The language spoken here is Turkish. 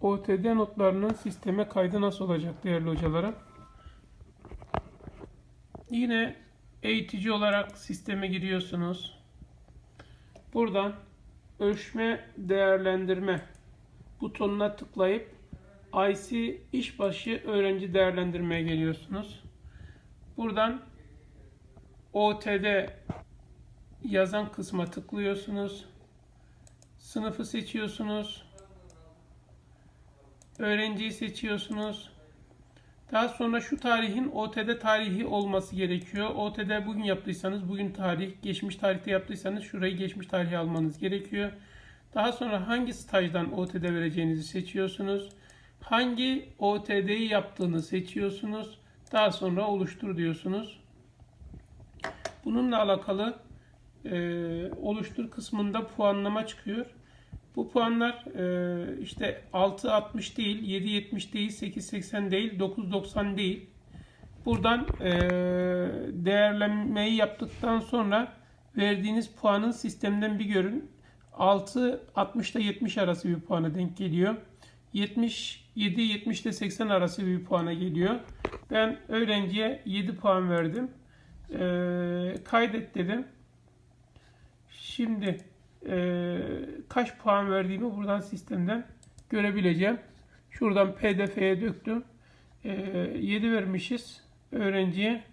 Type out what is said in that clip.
OTD notlarının sisteme kaydı nasıl olacak değerli hocalarım? Yine eğitici olarak sisteme giriyorsunuz. Buradan ölçme değerlendirme butonuna tıklayıp IC işbaşı öğrenci değerlendirmeye geliyorsunuz. Buradan OTD yazan kısma tıklıyorsunuz. Sınıfı seçiyorsunuz. Öğrenciyi seçiyorsunuz. Daha sonra şu tarihin OTD tarihi olması gerekiyor. OTD bugün yaptıysanız bugün tarih, geçmiş tarihte yaptıysanız şurayı geçmiş tarihe almanız gerekiyor. Daha sonra hangi stajdan OTD vereceğinizi seçiyorsunuz. Hangi OTD'yi yaptığını seçiyorsunuz. Daha sonra oluştur diyorsunuz. Bununla alakalı e, oluştur kısmında puanlama çıkıyor. Bu puanlar e, işte 6.60 değil, 7.70 değil, 8.80 değil, 9.90 değil. Buradan e, değerlenmeyi yaptıktan sonra verdiğiniz puanın sistemden bir görün. 6.60 ile 70 arası bir puana denk geliyor. 77 70 ile 80 arası bir puana geliyor. Ben öğrenciye 7 puan verdim. E, kaydet dedim. Şimdi e, kaç puan verdiğimi buradan sistemden görebileceğim. Şuradan pdf'ye döktüm. E, 7 vermişiz öğrenciye.